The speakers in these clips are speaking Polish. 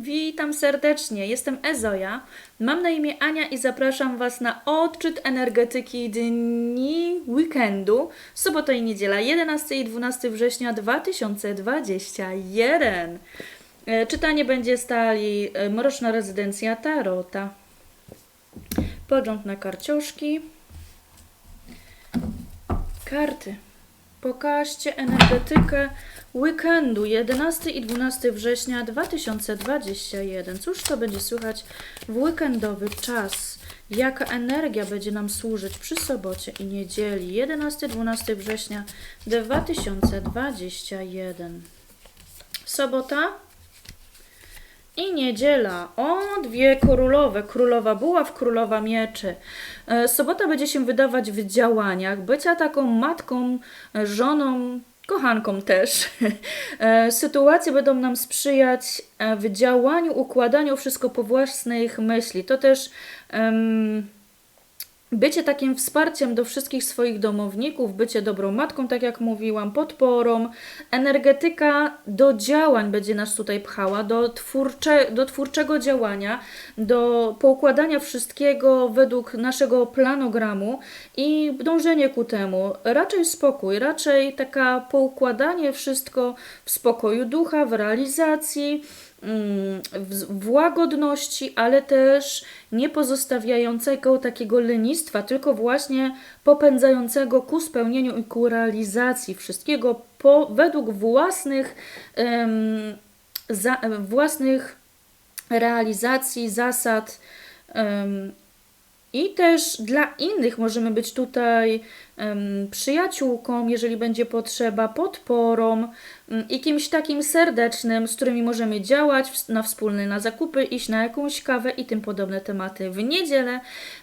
Witam serdecznie, jestem Ezoja. Mam na imię Ania i zapraszam Was na odczyt energetyki dni weekendu, sobota i niedziela 11 i 12 września 2021. E, Czytanie będzie stali e, Mroczna Rezydencja Tarota. Pogląd na karcioszki. Karty. Pokażcie energetykę weekendu 11 i 12 września 2021. Cóż to będzie słychać w weekendowy czas? Jaka energia będzie nam służyć przy sobocie i niedzieli 11-12 września 2021? Sobota i niedziela. O, dwie królowe. Królowa buław, królowa mieczy. E, Sobota będzie się wydawać w działaniach, bycia taką matką, e, żoną, kochanką też. E, Sytuacje będą nam sprzyjać w działaniu, układaniu wszystko po własnych myśli. To też em, bycie takim wsparciem do wszystkich swoich domowników, bycie dobrą matką, tak jak mówiłam, podporą. Energetyka do działań będzie nas tutaj pchała, do, twórcze, do twórczego działania, do poukładania wszystkiego według naszego planogramu i dążenie ku temu. Raczej spokój, raczej taka poukładanie wszystko w spokoju ducha, w realizacji w, w łagodności, ale też nie pozostawiającego takiego lenistwa, tylko właśnie popędzającego ku spełnieniu i ku realizacji wszystkiego po, według własnych, em, za, własnych realizacji, zasad. em, i też dla innych możemy być tutaj em, przyjaciółką, jeżeli będzie potrzeba, podporą mm, i kimś takim serdecznym, z którymi możemy działać w- na wspólne na zakupy, iść na jakąś kawę i tym podobne tematy. W niedzielę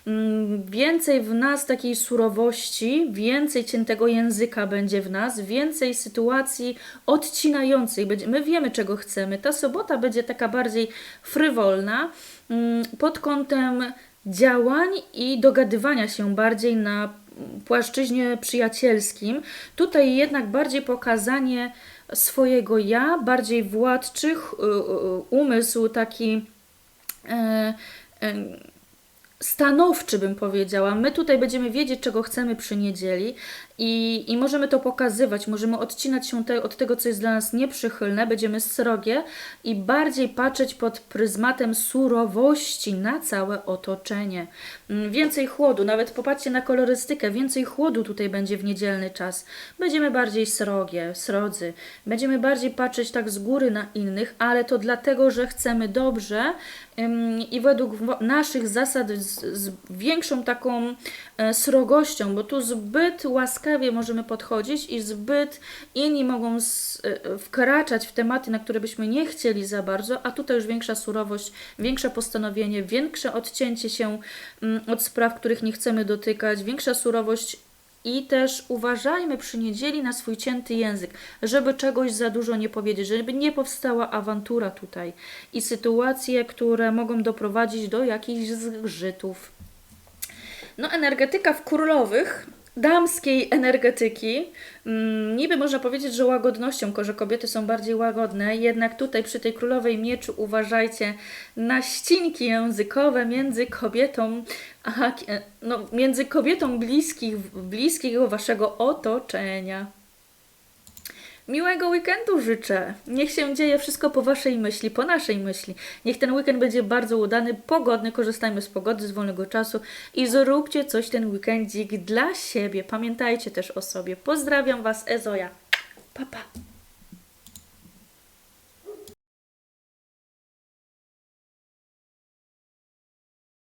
mm, więcej w nas takiej surowości, więcej ciętego języka będzie w nas, więcej sytuacji odcinających. My wiemy, czego chcemy. Ta sobota będzie taka bardziej frywolna mm, pod kątem działań i dogadywania się bardziej na płaszczyźnie przyjacielskim. Tutaj jednak bardziej pokazanie swojego ja, bardziej władczy, ch- y, y, umysł taki e, e, stanowczy, bym powiedziała. My tutaj będziemy wiedzieć, czego chcemy przy niedzieli i, i możemy to pokazywać, możemy odcinać się te, od tego, co jest dla nas nieprzychylne, będziemy srogie i bardziej patrzeć pod pryzmatem surowości na całe otoczenie. Mm, Więcej chłodu, nawet popatrzcie na kolorystykę, więcej chłodu tutaj będzie w niedzielny czas. Będziemy bardziej srogie, srodzy, będziemy bardziej patrzeć tak z góry na innych, ale to dlatego, że chcemy dobrze i według naszych zasad z, większą taką e, srogością, bo tu zbyt łaskawie możemy podchodzić i zbyt inni mogą e, wkraczać w tematy, na które byśmy nie chcieli za bardzo, a tutaj już większa surowość, większe postanowienie, większe odcięcie się mm, od spraw, których nie chcemy dotykać, większa surowość i też uważajmy przy niedzieli na swój cięty język, żeby czegoś za dużo nie powiedzieć, żeby nie powstała awantura tutaj i sytuacje, które mogą doprowadzić do jakichś zgrzytów. No, energetyka w królowych, damskiej energetyki, mm, niby można powiedzieć, że łagodnością, że kobiety są bardziej łagodne, jednak tutaj przy tej królowej mieczu uważajcie na ścinki językowe między kobietą, a, ki- no, między kobietą bliskich, bliskiego waszego otoczenia. Miłego weekendu życzę. Niech się dzieje wszystko po Waszej myśli, po naszej myśli. Niech ten weekend będzie bardzo udany, pogodny, korzystajmy z pogody, z wolnego czasu i zróbcie coś ten weekendzik dla siebie. Pamiętajcie też o sobie. Pozdrawiam Was, Ezoja. Pa, pa.